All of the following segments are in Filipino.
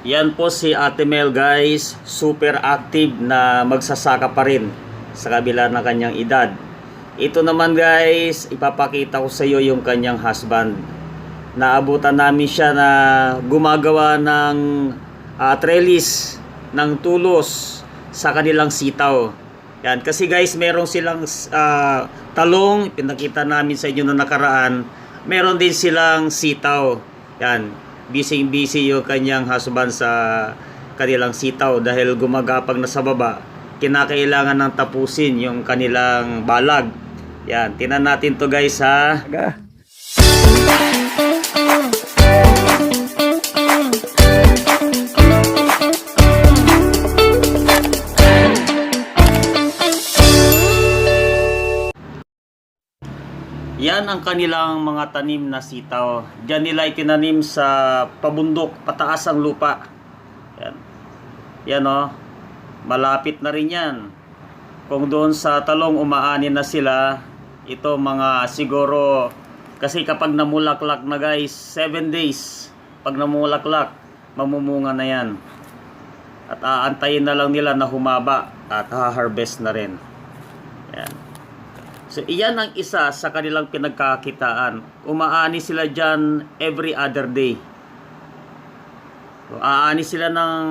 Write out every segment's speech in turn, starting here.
Yan po si Ate Mel guys, super active na magsasaka pa rin sa kabila ng kanyang edad. Ito naman guys, ipapakita ko sa iyo yung kanyang husband. Naabutan namin siya na gumagawa ng ah, trellis ng tulos sa kanilang sitaw. Yan, kasi guys, meron silang ah, talong, pinakita namin sa inyo noong nakaraan. Meron din silang sitaw. Yan, busy busy yung kanyang husband sa kanilang sitaw dahil gumagapag na sa baba. Kinakailangan ng tapusin yung kanilang balag. Yan, tinan natin to guys ha. Yan ang kanilang mga tanim na sitaw. Diyan nila itinanim sa pabundok, pataas ang lupa. Yan. Yan o. Malapit na rin yan. Kung doon sa talong umaanin na sila, ito mga siguro, kasi kapag namulaklak na guys, 7 days, pag namulaklak, mamumunga na yan. At aantayin na lang nila na humaba at ha-harvest na rin. Yan. So, iyan ang isa sa kanilang pinagkakitaan. Umaani sila dyan every other day. So, aani sila ng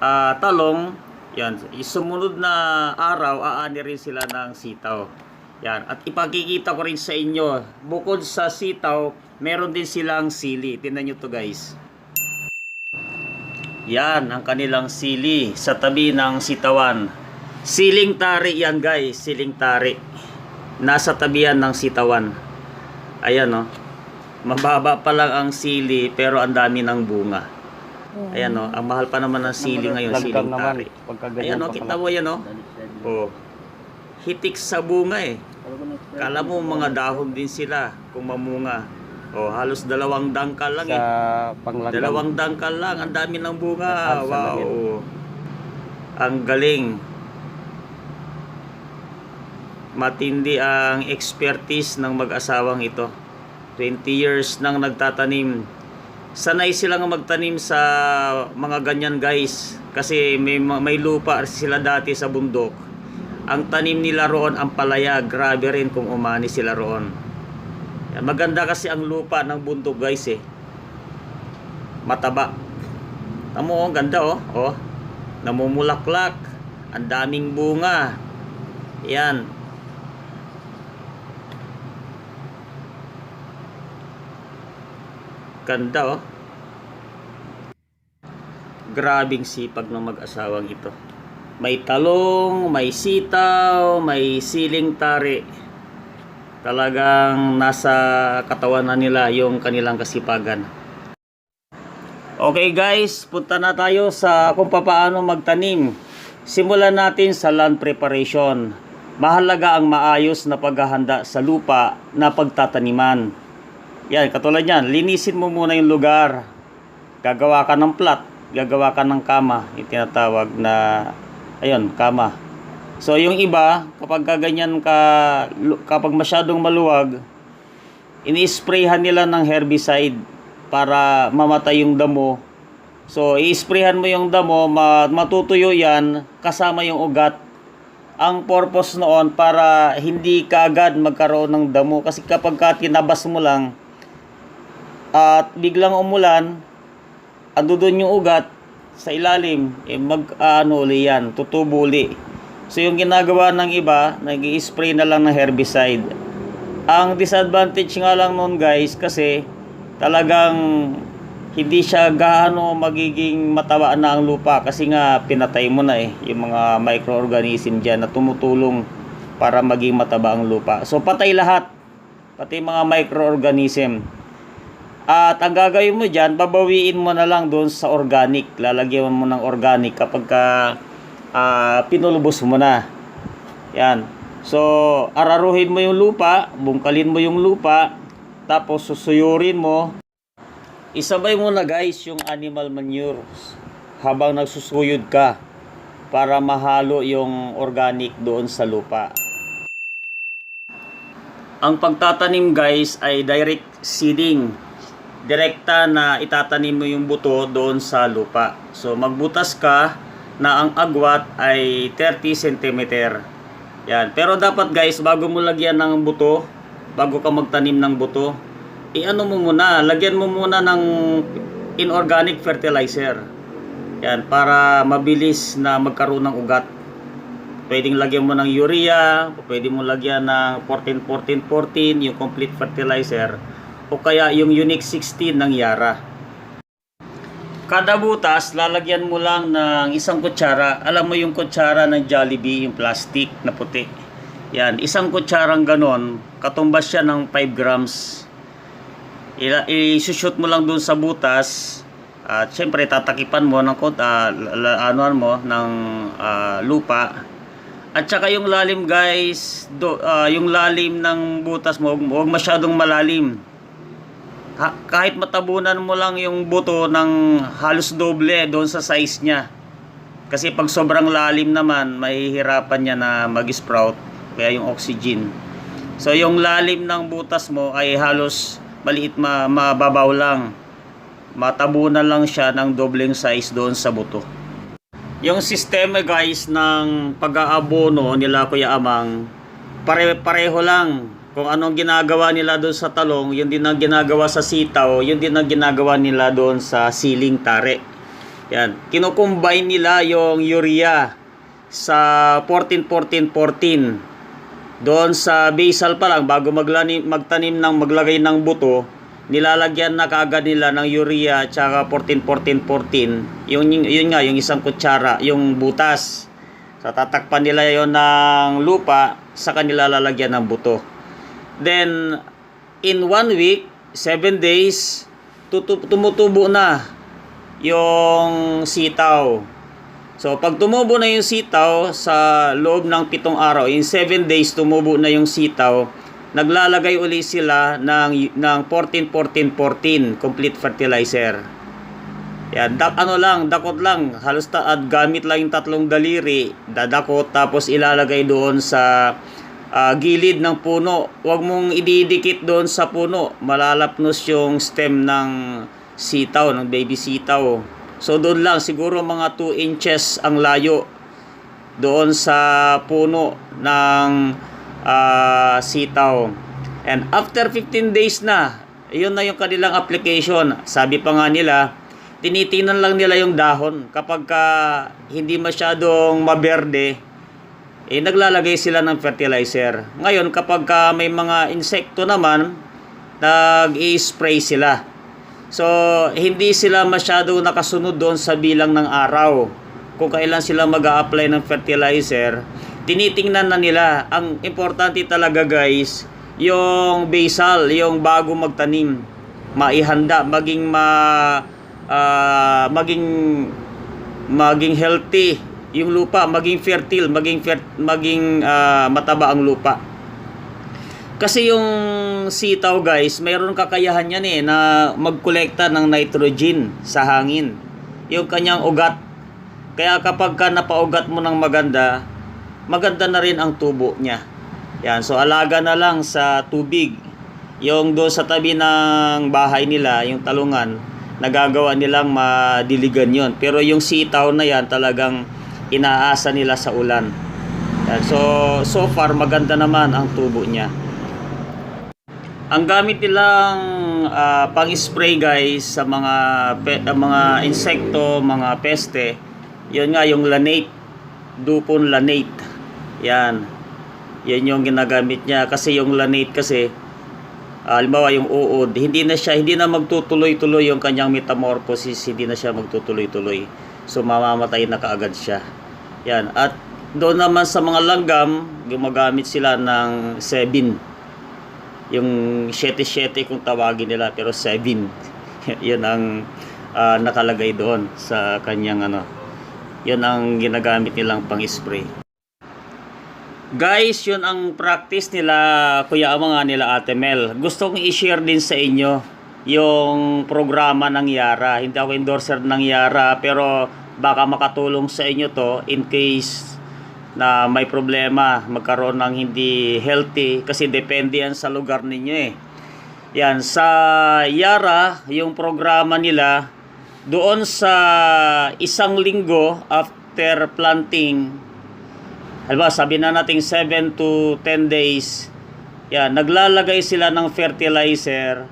ah, talong. Yan. Sumunod na araw, aani rin sila ng sitaw. Yan. At ipakikita ko rin sa inyo, bukod sa sitaw, meron din silang sili. Tingnan nyo to guys. Yan ang kanilang sili sa tabi ng sitawan. Siling tari yan guys, siling tari. Nasa tabihan ng sitawan. Ayan oh. Mababa pa lang ang sili pero ang dami ng bunga. Ayan oh, ang mahal pa naman ng sili ngayon, siling tari. Ayan oh, kita mo yan oh. Oh. Hitik sa bunga eh. Kala mo mga dahon din sila kung mamunga. Oh, halos dalawang dangkal lang eh. Dalawang dangkal lang, ang dami ng bunga. Wow. Ang galing. Matindi ang expertise ng mag-asawang ito. 20 years nang nagtatanim. Sanay silang magtanim sa mga ganyan guys. Kasi may, may lupa sila dati sa bundok. Ang tanim nila roon ang palaya. Grabe rin kung umani sila roon. Maganda kasi ang lupa ng bundok guys eh mataba. Tamo, oh, ganda oh. Oh. Namumulaklak. Ang daming bunga. Yan. Ganda oh. Grabing sipag ng mag-asawang ito. May talong, may sitaw, may siling tari. Talagang nasa katawan na nila yung kanilang kasipagan. Okay guys, punta na tayo sa kung paano magtanim. Simulan natin sa land preparation. Mahalaga ang maayos na paghahanda sa lupa na pagtataniman. Yan, katulad yan, linisin mo muna yung lugar. Gagawa ka ng plat, gagawa ka ng kama, yung tinatawag na, ayun, kama. So yung iba, kapag ganyan ka, kapag masyadong maluwag, ini-sprayhan nila ng herbicide para mamatay yung damo. So, i-sprayhan mo yung damo, ma- matutuyo yan kasama yung ugat. Ang purpose noon para hindi ka magkaroon ng damo kasi kapag ka tinabas mo lang at biglang umulan, ando doon yung ugat sa ilalim, eh mag ano uli yan, tutubo uli. So yung ginagawa ng iba, nag-i-spray na lang ng herbicide. Ang disadvantage nga lang noon guys kasi talagang hindi siya gaano magiging mataba na ang lupa kasi nga pinatay mo na eh yung mga microorganism dyan na tumutulong para maging mataba ang lupa. So patay lahat, pati mga microorganism. At ang gagawin mo dyan, babawiin mo na lang doon sa organic. Lalagyan mo ng organic kapag ka, ah, pinulubos mo na. Yan. So, araruhin mo yung lupa, bungkalin mo yung lupa, tapos susuyurin mo. Isabay mo na guys yung animal manure habang nagsusuyod ka para mahalo yung organic doon sa lupa. Ang pagtatanim guys ay direct seeding. Direkta na itatanim mo yung buto doon sa lupa. So magbutas ka na ang agwat ay 30 cm. Yan. Pero dapat guys, bago mo lagyan ng buto, bago ka magtanim ng buto, i-ano mo muna, lagyan mo muna ng inorganic fertilizer. Yan, para mabilis na magkaroon ng ugat. Pwedeng lagyan mo ng urea, pwede mo lagyan ng 14-14-14, yung complete fertilizer, o kaya yung Unique 16 ng Yara. Kada butas, lalagyan mo lang ng isang kutsara. Alam mo yung kutsara ng Jollibee, yung plastic na puti. Yan, isang kutsarang ganon, katumbas siya ng 5 grams. I-shoot mo lang dun sa butas. At syempre tatakipan mo ng kont ah, la- la- anuan mo ng ah, lupa. At saka yung lalim guys, do, ah, yung lalim ng butas mo, huwag masyadong malalim. Ha, kahit matabunan mo lang yung buto ng halos doble doon sa size niya. Kasi pag sobrang lalim naman, mahihirapan niya na mag-sprout kaya yung oxygen. So yung lalim ng butas mo ay halos maliit ma mababaw lang. Matabunan lang siya ng dobleng size doon sa buto. Yung sistema guys ng pag-aabono nila Kuya Amang, pare-pareho lang. Kung anong ginagawa nila doon sa talong, yun din ang ginagawa sa sitaw, yun din ang ginagawa nila doon sa siling tare. Yan. Kinukumbine nila yung urea sa 14-14-14. Doon sa basal pa lang, bago maglanim, magtanim ng maglagay ng buto, nilalagyan na kaagad nila ng urea tsaka 14-14-14. Yung, yun nga, yung isang kutsara, yung butas. Sa tatakpan nila yon ng lupa, sa kanila lalagyan ng buto. Then, in one week, seven days, tumutubo na yung sitaw. So, pag tumubo na yung sitaw sa loob ng pitong araw, in 7 days tumubo na yung sitaw, naglalagay uli sila ng, ng 14-14-14 complete fertilizer. Yan, dak, ano lang, dakot lang, halos ta, at gamit lang yung tatlong daliri, dadakot tapos ilalagay doon sa ah, gilid ng puno. Huwag mong ididikit doon sa puno, malalapnos yung stem ng sitaw, ng baby sitaw. So doon lang, siguro mga 2 inches ang layo doon sa puno ng ah, sitaw. And after 15 days na, yun na yung kanilang application. Sabi pa nga nila, tinitingnan lang nila yung dahon. Kapag ka hindi masyadong maberde, eh, naglalagay sila ng fertilizer. Ngayon, kapag ka may mga insekto naman, nag-i-spray sila. So, hindi sila masyado nakasunod doon sa bilang ng araw. Kung kailan sila mag apply ng fertilizer, tinitingnan na nila. Ang importante talaga guys, yung basal, yung bago magtanim, maihanda, maging ma ah, maging maging healthy yung lupa, maging fertile, maging fer, maging ah, mataba ang lupa. Kasi yung sitaw guys, mayroon kakayahan yan eh na magkolekta ng nitrogen sa hangin. Yung kanyang ugat. Kaya kapag ka napaugat mo ng maganda, maganda na rin ang tubo niya. Yan, so alaga na lang sa tubig. Yung do sa tabi ng bahay nila, yung talungan, nagagawa nilang madiligan yon. Pero yung sitaw na yan talagang inaasa nila sa ulan. So so far maganda naman ang tubo niya. Ang gamit nilang ah, pang-spray guys sa mga pe- ah, mga insekto, mga peste, 'yun nga yung lanate, dupon lanate. Yan. Yan yung ginagamit niya kasi yung lanate kasi ah, halimbawa yung uod, hindi na siya hindi na magtutuloy-tuloy yung kanyang metamorphosis, hindi na siya magtutuloy-tuloy. So mamamatay na kaagad siya. Yan. At doon naman sa mga langgam, gumagamit sila ng 7 yung 7-7 kung tawagin nila pero 7 yun ang ah, nakalagay doon sa kanyang ano. Yun ang ginagamit nilang pang spray guys yun ang practice nila kuya mga nila ate Mel. Gusto kong i-share din sa inyo yung programa ng Yara. Hindi ako endorser ng Yara pero baka makatulong sa inyo to in case na may problema, magkaroon ng hindi healthy kasi depende yan sa lugar ninyo eh. Yan, sa Yara, yung programa nila, doon sa isang linggo after planting, halimbawa sabi na natin 7 to 10 days, yan, naglalagay sila ng fertilizer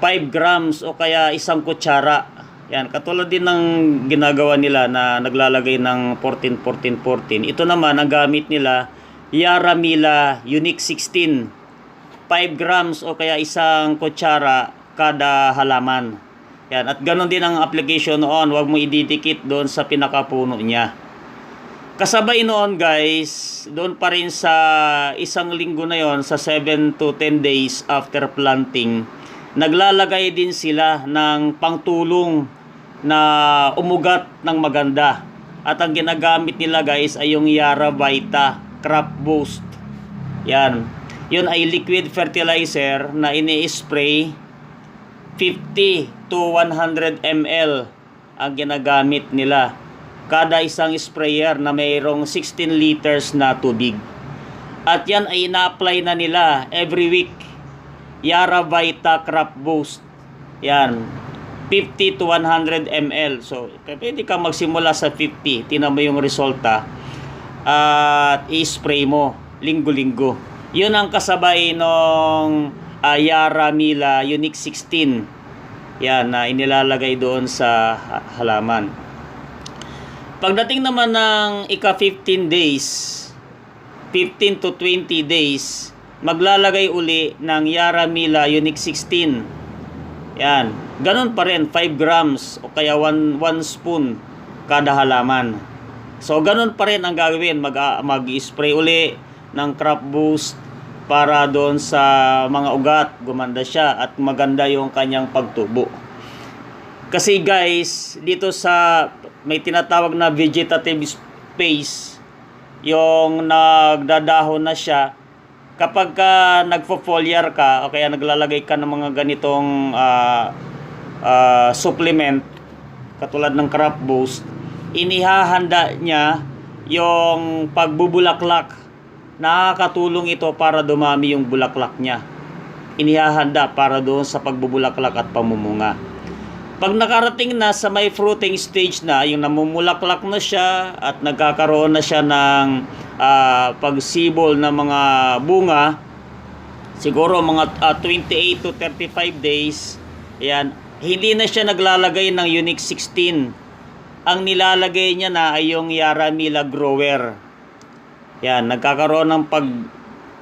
5 grams o kaya isang kutsara. Yan, katulad din ng ginagawa nila na naglalagay ng 14, 14, 14. Ito naman, ang gamit nila, Yaramila Unique 16. 5 grams o kaya isang kutsara kada halaman. Yan, at ganoon din ang application noon, huwag mo ididikit doon sa pinakapuno niya. Kasabay noon guys, doon pa rin sa isang linggo na yon sa 7 to 10 days after planting, naglalagay din sila ng pangtulong na umugat ng maganda. At ang ginagamit nila guys ay yung Yara Vita Crop Boost. Yan. Yun ay liquid fertilizer na ini-spray 50 to 100 ml ang ginagamit nila. Kada isang sprayer na mayroong 16 liters na tubig. At yan ay ina-apply na nila every week. Yara Vita Crop Boost. Yan. 50 to 100 ml. So, pwede ka magsimula sa 50. Tinan mo yung resulta. At i-spray mo linggo-linggo. Yun ang kasabay nung uh, Yara Mila Unique 16. Yan, na inilalagay doon sa ha- halaman. Pagdating naman ng ika 15 days, 15 to 20 days, maglalagay uli ng Yara Mila Unique 16. Yan. Ganun pa rin, 5 grams o kaya 1, 1 spoon kada halaman. So, ganun pa rin ang gagawin. Mag, ah, mag-spray uli ng crop boost para doon sa mga ugat. Gumanda siya at maganda yung kanyang pagtubo. Kasi guys, dito sa may tinatawag na vegetative space, yung nagdadahon na siya, kapag ka nagfo-foliar ka o kaya naglalagay ka ng mga ganitong ah, ah, supplement, katulad ng crop boost, inihahanda niya yung pagbubulaklak. Nakakatulong ito para dumami yung bulaklak niya. Inihahanda para doon sa pagbubulaklak at pamumunga. Pag nakarating na sa may fruiting stage na, yung namumulaklak na siya at nagkakaroon na siya ng ah, pagsibol ng mga bunga, siguro mga ah, 28 to 35 days, yan, hindi na siya naglalagay ng Unique 16. Ang nilalagay niya na ay yung Yaramila Grower. Yan, nagkakaroon ng pag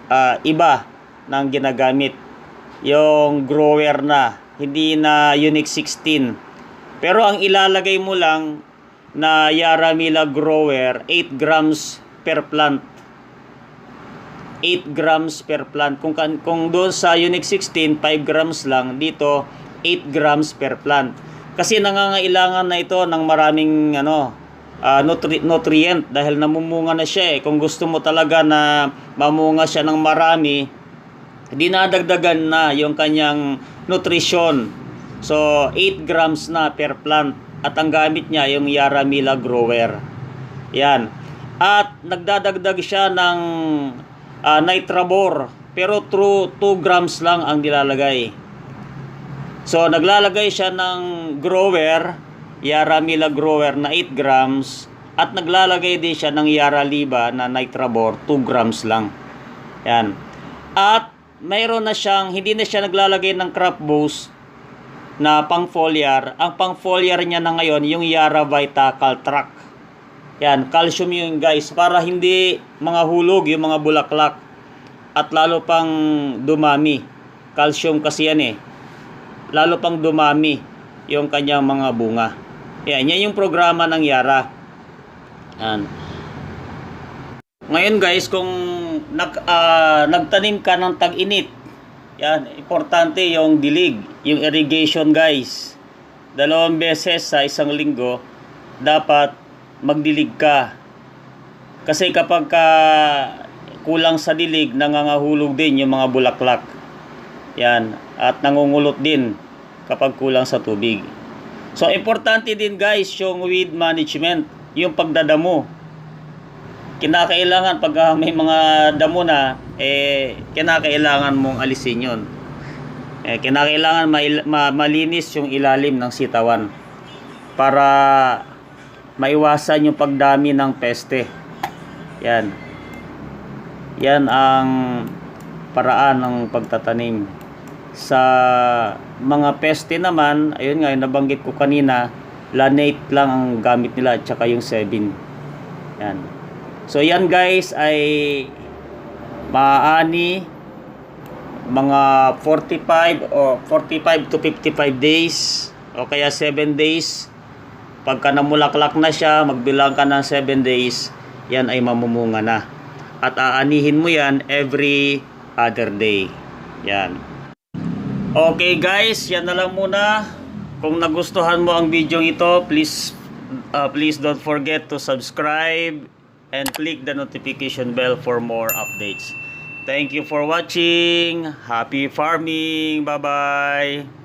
ah, iba ng ginagamit. Yung grower na, hindi na Unique 16. Pero ang ilalagay mo lang na Yaramila Grower, 8 grams per plant. 8 grams per plant. Kung, kung doon sa Unique 16, 5 grams lang. Dito, 8 grams per plant. Kasi nangangailangan na ito ng maraming ano, ah, nutri- nutrient dahil namumunga na siya eh. Kung gusto mo talaga na mamunga siya ng marami, dinadagdagan na yung kanyang nutrition. So, 8 grams na per plant. At ang gamit niya yung Yaramila Grower. Yan. At nagdadagdag siya ng ah, Nitrabor. Pero true 2 grams lang ang nilalagay. So, naglalagay siya ng grower, Yara Mila grower na 8 grams, at naglalagay din siya ng Yara Liba na Nitrabor, 2 grams lang. Yan. At mayroon na siyang, hindi na siya naglalagay ng crop boost na pang foliar. Ang pang foliar niya na ngayon, yung Yara Vita Caltrac. Yan, calcium yun guys, para hindi mga hulog yung mga bulaklak at lalo pang dumami. Calcium kasi yan eh lalo pang dumami yung kanyang mga bunga. Yan, yan yung programa ng Yara. Yan. Ngayon guys, kung nag, ah, nagtanim ka ng tag-init, yan, importante yung dilig, yung irrigation guys. Dalawang beses sa isang linggo, dapat magdilig ka. Kasi kapag ka kulang sa dilig, nangangahulog din yung mga bulaklak. Yan. At nangungulot din kapag kulang sa tubig. So, importante din guys yung weed management, yung pagdadamo. Kinakailangan pag ah, may mga damo na, eh, kinakailangan mong alisin yon. Eh, kinakailangan mail- ma- malinis yung ilalim ng sitawan para maiwasan yung pagdami ng peste. Yan. Yan ang paraan ng pagtatanim. Sa mga peste naman, ayun nga, yung nabanggit ko kanina, lanate lang ang gamit nila at saka yung 7. Yan. So yan guys ay maaani mga 45 o 45 to 55 days o kaya 7 days pagka namulaklak na siya magbilang ka ng 7 days yan ay mamumunga na at aanihin mo yan every other day yan okay guys yan na lang muna kung nagustuhan mo ang video ito please uh, please don't forget to subscribe and click the notification bell for more updates Thank you for watching. Happy farming. Bye-bye.